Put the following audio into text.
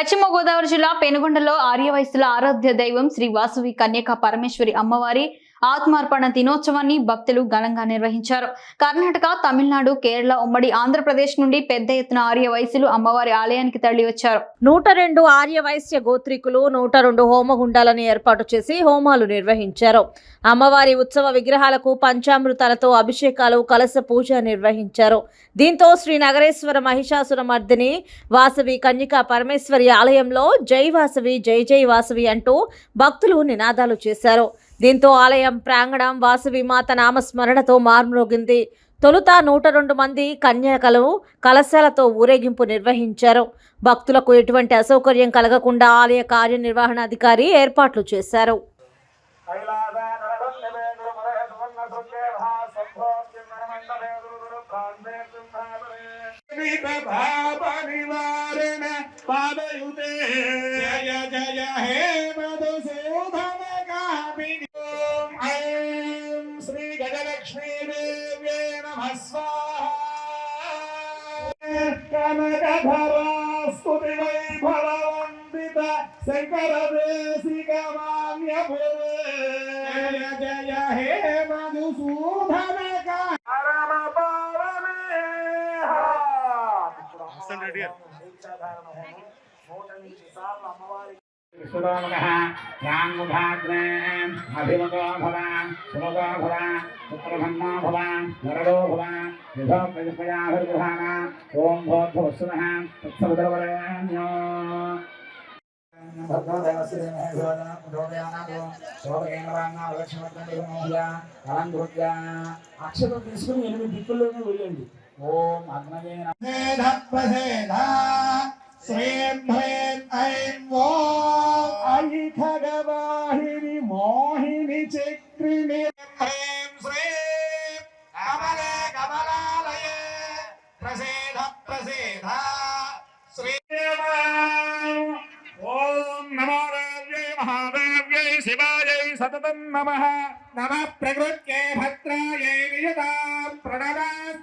పశ్చిమ గోదావరి జిల్లా పెనుగొండలో ఆర్యవయస్సుల ఆరాధ్య దైవం శ్రీ వాసవి కన్యక పరమేశ్వరి అమ్మవారి ఆత్మార్పణ దినోత్సవాన్ని భక్తులు ఘనంగా నిర్వహించారు. కర్ణాటక తమిళనాడు కేరళ ఉమ్మడి ఆంధ్రప్రదేశ్ నుండి పెద్ద ఎత్తున ఆర్య వయసులు అమ్మవారి ఆలయానికి తరలి వచ్చారు నూట రెండు ఆర్య వైశ్య గోత్రికులు నూట రెండు హోమగుండాలను ఏర్పాటు చేసి హోమాలు నిర్వహించారు. అమ్మవారి ఉత్సవ విగ్రహాలకు పంచామృతాలతో అభిషేకాలు కలశ పూజ నిర్వహించారు. దీంతో శ్రీ నగరేశ్వర మహిషాసుర మర్దిని వాసవి కన్యకా పరమేశ్వరి ఆలయంలో జై వాసవి జై జై వాసవి అంటూ భక్తులు నినాదాలు చేశారు. దీంతో ఆలయం ప్రాంగణం వాసవి మాత నామస్మరణతో మార్మోగింది తొలుత నూట రెండు మంది కన్యకలు కలశాలతో ఊరేగింపు నిర్వహించారు. భక్తులకు ఎటువంటి అసౌకర్యం కలగకుండా ఆలయ కార్యనిర్వహణాధికారి ఏర్పాట్లు చేశారు. జయ జయ హే కనకధరా స్తుతి వైభవందిత శంకర దేశిక మాన్య జయ జయ హే మధుసూదన పరమ పావనే విశ్వదోముఖः యాన్ముఖాగ్నే అభిముఖో భవ సుముఖో భవ పుత్రధన్మో భవ వరదో భవ విధో ప్రజపయాభిర్గృహాణ ఓం భోద్భవస్సునః తత్సవితరవరేణ్యో అక్షరం తీసుకుని ఎనిమిది దిక్కుల్లోనే వెళ్ళండి ఓం అగ్నయే శ్రీం जगवाहिनी मोहिनी चक्रिणी प्रेम श्री कमले कमलालये, प्रसेद, प्रसीद। श्री ओम नमो राव्यै महादेव्यै शिवायै सततं नमः। नमः प्रकृत्यै भद्रायै नियतां प्रणमामि